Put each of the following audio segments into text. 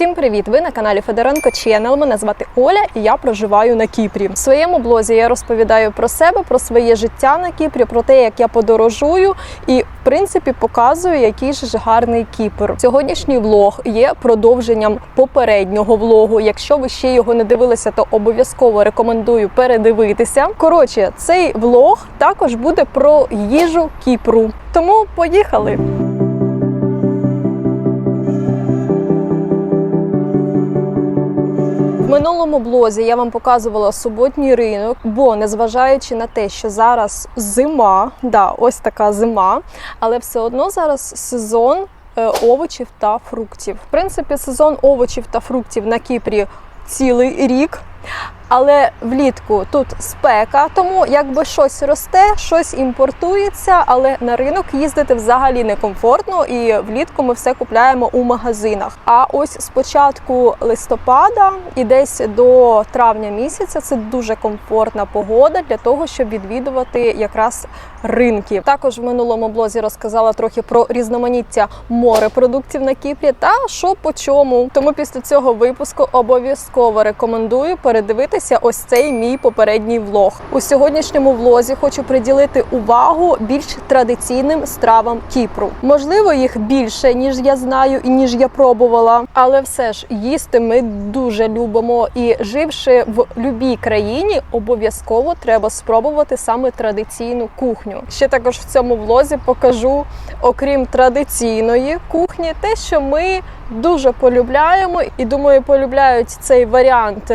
Всім привіт! Ви на каналі Федоренко Ченел. Мене звати Оля і я проживаю на Кіпрі. В своєму блозі я розповідаю про себе, про своє життя на Кіпрі, про те, як я подорожую, і в принципі показую, який ж гарний Кіпр. Сьогоднішній влог є продовженням попереднього влогу. Якщо ви ще його не дивилися, то обов'язково рекомендую передивитися. Коротше, цей влог також буде про їжу Кіпру. Тому поїхали! Минулому блозі я вам показувала суботній ринок, бо незважаючи на те, що зараз зима, да, ось така зима, але все одно зараз сезон е, овочів та фруктів. В принципі, сезон овочів та фруктів на Кіпрі цілий рік. Але влітку тут спека, тому якби щось росте, щось імпортується, але на ринок їздити взагалі некомфортно, і влітку ми все купляємо у магазинах. А ось з початку листопада і десь до травня місяця це дуже комфортна погода для того, щоб відвідувати якраз ринки. Також в минулому блозі розказала трохи про різноманіття морепродуктів на Кіпрі та що по чому. Тому після цього випуску обов'язково рекомендую передивитися ось цей мій попередній влог. У сьогоднішньому влозі хочу приділити увагу більш традиційним стравам Кіпру. Можливо, їх більше ніж я знаю і ніж я пробувала, але все ж їсти ми дуже любимо. І живши в любій країні, обов'язково треба спробувати саме традиційну кухню. Ще також в цьому влозі покажу, окрім традиційної кухні, те, що ми дуже полюбляємо, і думаю, полюбляють цей варіант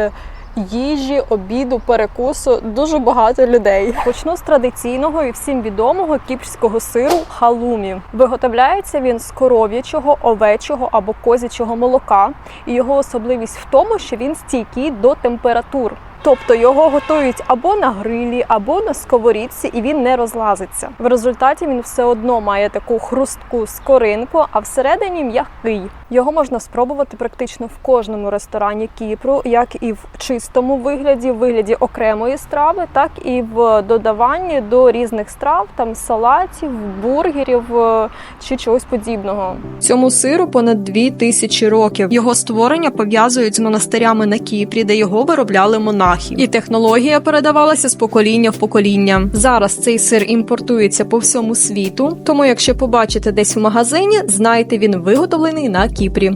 їжі, обіду, перекусу дуже багато людей. Почну з традиційного і всім відомого кіпрського сиру халумі. Виготовляється він з коров'ячого, овечого або козячого молока, і його особливість в тому, що він стійкий до температур. Тобто його готують або на грилі, або на сковорідці, і він не розлазиться. В результаті він все одно має таку хрустку скоринку, а всередині м'який. Його можна спробувати практично в кожному ресторані Кіпру, як і в чистому вигляді, в вигляді окремої страви, так і в додаванні до різних страв, там салатів, бургерів е, чи чогось подібного. Цьому сиру понад дві тисячі років. Його створення пов'язують з монастирями на Кіпрі, де його виробляли монахи. І технологія передавалася з покоління в покоління. Зараз цей сир імпортується по всьому світу. Тому, якщо побачите десь в магазині, знайте, він виготовлений на Кіпрі.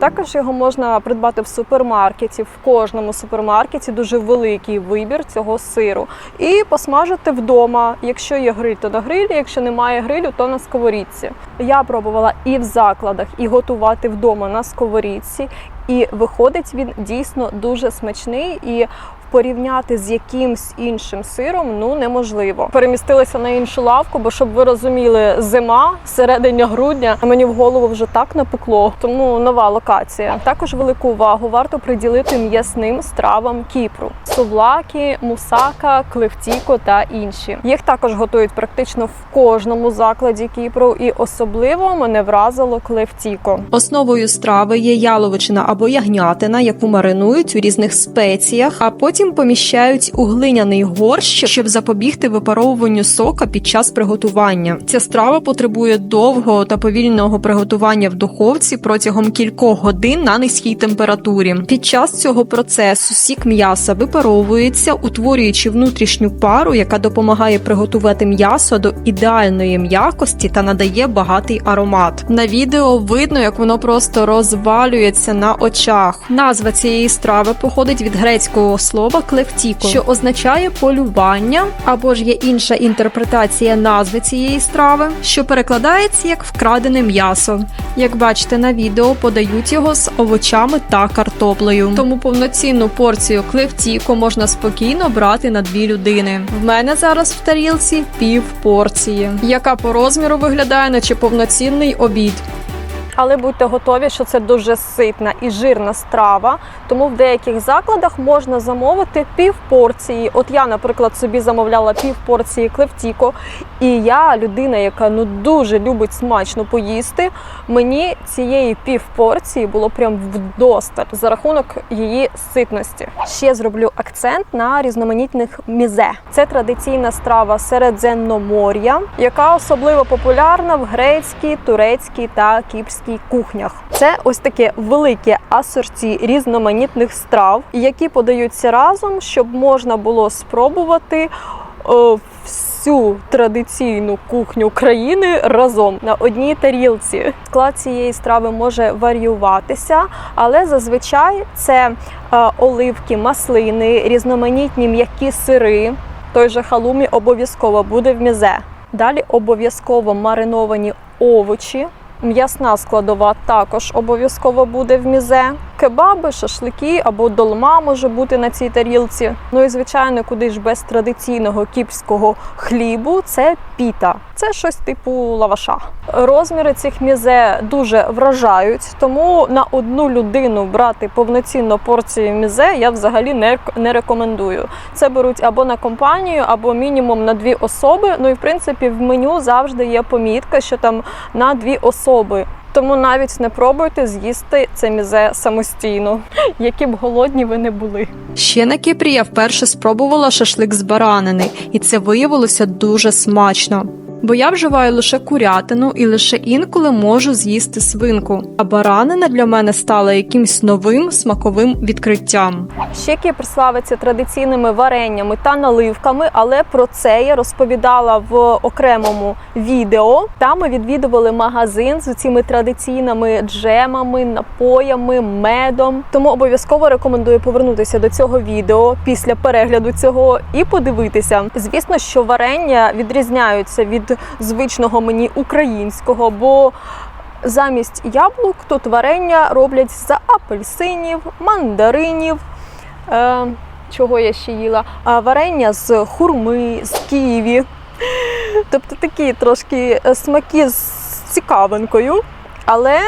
Також його можна придбати в супермаркеті. В кожному супермаркеті дуже великий вибір цього сиру. І посмажити вдома. Якщо є гриль, то на грилі, якщо немає грилю, то на сковорідці. Я пробувала і в закладах, і готувати вдома на сковорідці. І виходить він дійсно дуже смачний і порівняти з якимсь іншим сиром ну неможливо. Перемістилася на іншу лавку, бо щоб ви розуміли, зима серединя грудня мені в голову вже так напекло. Тому нова локація. Також велику увагу варто приділити м'ясним стравам Кіпру: сувлаки, мусака, клевтіко та інші. Їх також готують практично в кожному закладі Кіпру, і особливо мене вразило клевтіко. Основою страви є яловичина або ягнятина, яку маринують у різних спеціях, а потім поміщають у глиняний горщ, щоб запобігти випаровуванню сока під час приготування. Ця страва потребує довгого та повільного приготування в духовці протягом кількох годин на низькій температурі. Під час цього процесу сік м'яса випаровується, утворюючи внутрішню пару, яка допомагає приготувати м'ясо до ідеальної м'якості та надає багатий аромат. На відео видно, як воно просто розвалюється на очах. Назва цієї страви походить від грецького слова клевтіко, що означає полювання, або ж є інша інтерпретація назви цієї страви, що перекладається як вкрадене м'ясо. Як бачите на відео, подають його з овочами та картоплею. Тому повноцінну порцію клевтіко можна спокійно брати на дві людини. В мене зараз в тарілці пів порції, яка по розміру виглядає, наче повноцінний обід. Але будьте готові, що це дуже ситна і жирна страва. Тому в деяких закладах можна замовити пів порції. От я, наприклад, собі замовляла пів порції клевтіко, і я, людина, яка ну дуже любить смачно поїсти, мені цієї пів порції було прям вдосталь за рахунок її ситності. Ще зроблю акцент на різноманітних мізе. Це традиційна страва Середземномор'я, яка особливо популярна в грецькій, турецькій та кіпрській кіпрських кухнях. Це ось таке велике асорті різноманітних страв, які подаються разом, щоб можна було спробувати о, всю традиційну кухню країни разом на одній тарілці. Склад цієї страви може варіюватися, але зазвичай це е, оливки, маслини, різноманітні м'які сири. Той же халумі обов'язково буде в мізе. Далі обов'язково мариновані овочі. М'ясна складова також обов'язково буде в мізе. Кебаби, шашлики або долма може бути на цій тарілці. Ну і звичайно, куди ж без традиційного кіпрського хлібу це піта. Це щось типу лаваша. Розміри цих мізе дуже вражають, тому на одну людину брати повноцінну порцію мізе я взагалі не, не рекомендую. Це беруть або на компанію, або мінімум на дві особи. Ну і в принципі в меню завжди є помітка, що там на дві особи. Тому навіть не пробуйте з'їсти це мізе самостійно, які б голодні ви не були. Ще на Кіпрі я вперше спробувала шашлик з баранини, і це виявилося дуже смачно. Бо я вживаю лише курятину і лише інколи можу з'їсти свинку. А баранина для мене стала якимсь новим смаковим відкриттям. Ще Кіпр славиться традиційними вареннями та наливками, але про це я розповідала в окремому відео. Там ми відвідували магазин з цими традиційними джемами, напоями, медом. Тому обов'язково рекомендую повернутися до цього відео після перегляду цього і подивитися. Звісно, що варення відрізняються від звичного мені українського, бо замість яблук тут варення роблять з апельсинів, мандаринів. Е, чого я ще їла? А, варення з хурми, з ківі. Тобто такі трошки е, смаки з цікавинкою. Але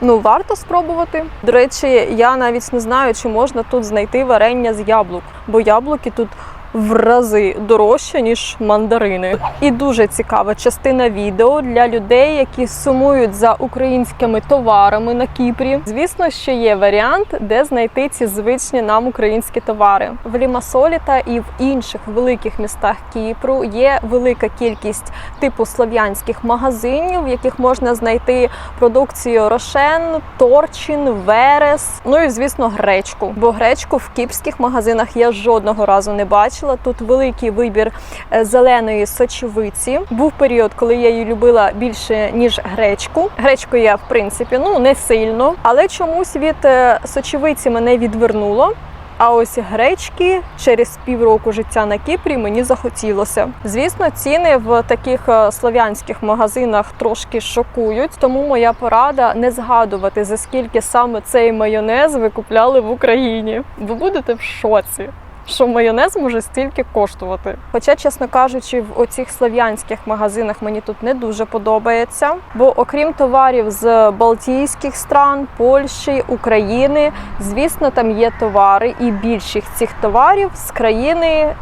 ну, варто спробувати. До речі, я навіть не знаю, чи можна тут знайти варення з яблук, бо яблуки тут в рази дорожче, ніж мандарини. І дуже цікава частина відео для людей, які сумують за українськими товарами на Кіпрі. Звісно, що є варіант, де знайти ці звичні нам українські товари. В Лімасолі та і в інших великих містах Кіпру є велика кількість типу слов'янських магазинів, в яких можна знайти продукцію рошен, торчин, верес. Ну і звісно, гречку. Бо гречку в кіпрських магазинах я жодного разу не бачила. Тут великий вибір е, зеленої сочевиці. Був період, коли я її любила більше ніж гречку. Гречку я в принципі ну не сильно, але чомусь від е, сочевиці мене відвернуло. А ось гречки через півроку життя на Кіпрі мені захотілося. Звісно, ціни в таких е, слов'янських магазинах трошки шокують, тому моя порада не згадувати за скільки саме цей майонез ви купляли в Україні. Ви будете в шоці. Що майонез може стільки коштувати. Хоча, чесно кажучи, в оцих слов'янських магазинах мені тут не дуже подобається. Бо окрім товарів з Балтійських стран, Польщі, України, звісно, там є товари, і більшість цих товарів з країни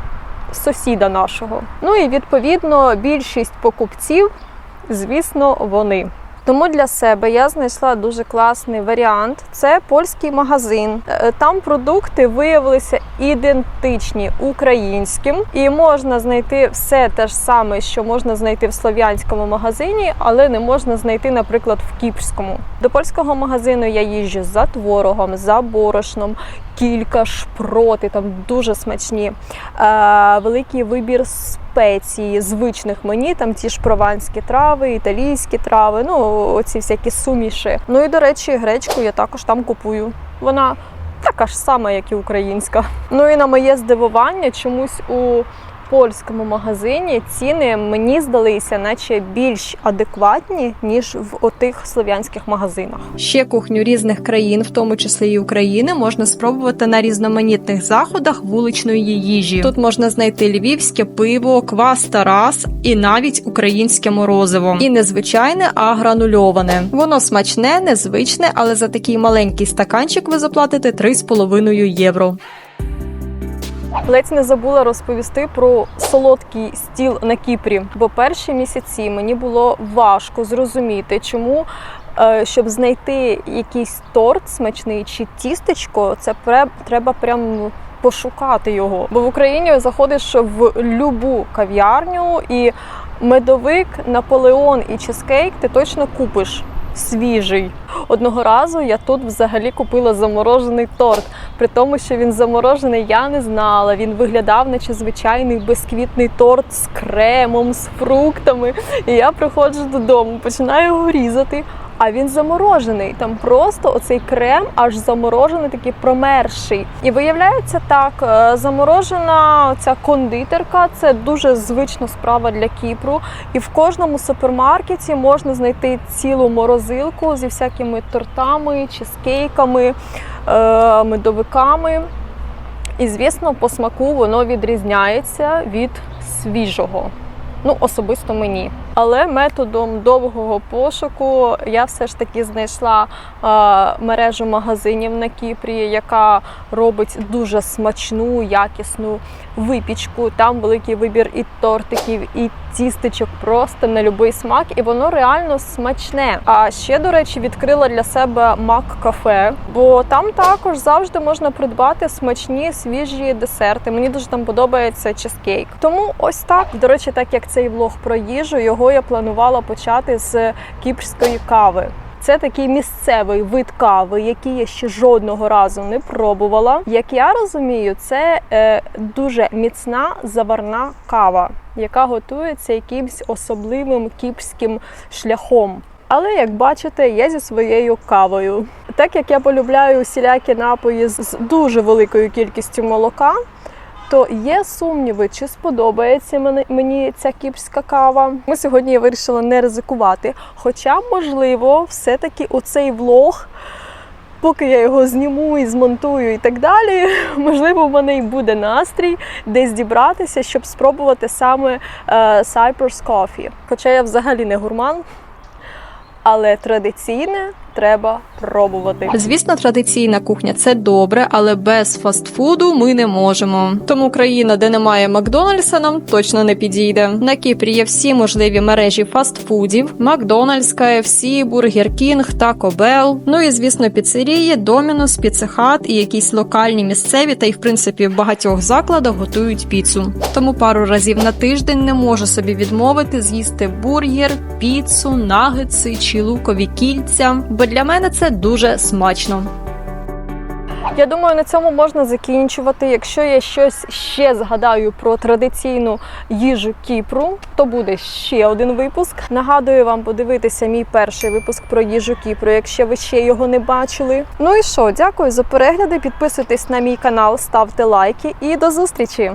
сусіда нашого. Ну і відповідно більшість покупців, звісно, вони. Тому для себе я знайшла дуже класний варіант. Це польський магазин. Е, Там продукти виявилися ідентичні українським, і можна знайти все те ж саме, що можна знайти в слов'янському магазині, але не можна знайти, наприклад, в кіпрському. До польського магазину я їжджу за творогом, за борошном, кілька шпроти, там дуже смачні, е, великий вибір спецій, звичних мені, там ті ж прованські трави, італійські трави, ну оці всякі суміші. Ну і до речі, гречку я також там купую. Вона така ж сама, як і українська. Ну і на моє здивування, чомусь у польському магазині ціни мені здалися, наче більш адекватні, ніж в отих слов'янських магазинах. Ще кухню різних країн, в тому числі і України, можна спробувати на різноманітних заходах вуличної їжі. Тут можна знайти львівське пиво, квас Тарас і навіть українське морозиво. І не звичайне, а гранульоване. Воно смачне, незвичне, але за такий маленький стаканчик ви заплатите 3,5 євро. Ледь не забула розповісти про солодкий стіл на Кіпрі, бо перші місяці мені було важко зрозуміти, чому. е, Щоб знайти якийсь торт смачний чи тістечко, це треба прям пошукати його. Бо в Україні заходиш в любу кав'ярню і медовик, Наполеон і чизкейк ти точно купиш. Свіжий. Одного разу я тут взагалі купила заморожений торт. При тому, що він заморожений, я не знала. Він виглядав, наче звичайний безквітний торт з кремом, з фруктами. І я приходжу додому, починаю його різати. А він заморожений. Там просто оцей крем аж заморожений, такий промерший. І виявляється так, е, заморожена ця кондитерка це дуже звична справа для Кіпру. І в кожному супермаркеті можна знайти цілу морозилку зі всякими тортами, чизкейками, е, медовиками. І, звісно, по смаку воно відрізняється від свіжого. Ну, особисто мені. Але методом довгого пошуку я все ж таки знайшла е, мережу магазинів на Кіпрі, яка робить дуже смачну, якісну випічку. Там великий вибір і тортиків, і тістечок просто на будь-який смак, і воно реально смачне. А ще, до речі, відкрила для себе мак кафе, бо там також завжди можна придбати смачні свіжі десерти. Мені дуже там подобається чизкейк. Тому ось так. До речі, так як цей влог про їжу, його я планувала почати з кіпрської кави. Це такий місцевий вид кави, який я ще жодного разу не пробувала. Як я розумію, це е, дуже міцна заварна кава, яка готується якимсь особливим кіпрським шляхом. Але як бачите, я зі своєю кавою. Так як я полюбляю усілякі напої з дуже великою кількістю молока, то є сумніви, чи сподобається мені, ця кіпрська кава. Ми сьогодні я вирішила не ризикувати. Хоча, можливо, все-таки у цей влог, поки я його зніму і змонтую і так далі, можливо, в мене й буде настрій десь дібратися, щоб спробувати саме е, Cypress Coffee. Хоча я взагалі не гурман, але традиційне треба пробувати. Звісно, традиційна кухня це добре, але без фастфуду ми не можемо. Тому країна, де немає Макдональдса, нам точно не підійде. На Кіпрі є всі можливі мережі фастфудів: Макдональдс, KFC, Burger King, Taco Bell. Ну і звісно, піцерії, Домінус, Піцехат і якісь локальні місцеві, та й в принципі в багатьох закладах готують піцу. Тому пару разів на тиждень не можу собі відмовити з'їсти бургер, піцу, нагетси чи лукові кільця. Бо для мене це дуже смачно. Я думаю, на цьому можна закінчувати. Якщо я щось ще згадаю про традиційну їжу Кіпру, то буде ще один випуск. Нагадую вам подивитися мій перший випуск про їжу Кіпру, якщо ви ще його не бачили. Ну і що, дякую за перегляди. Підписуйтесь на мій канал, ставте лайки і до зустрічі!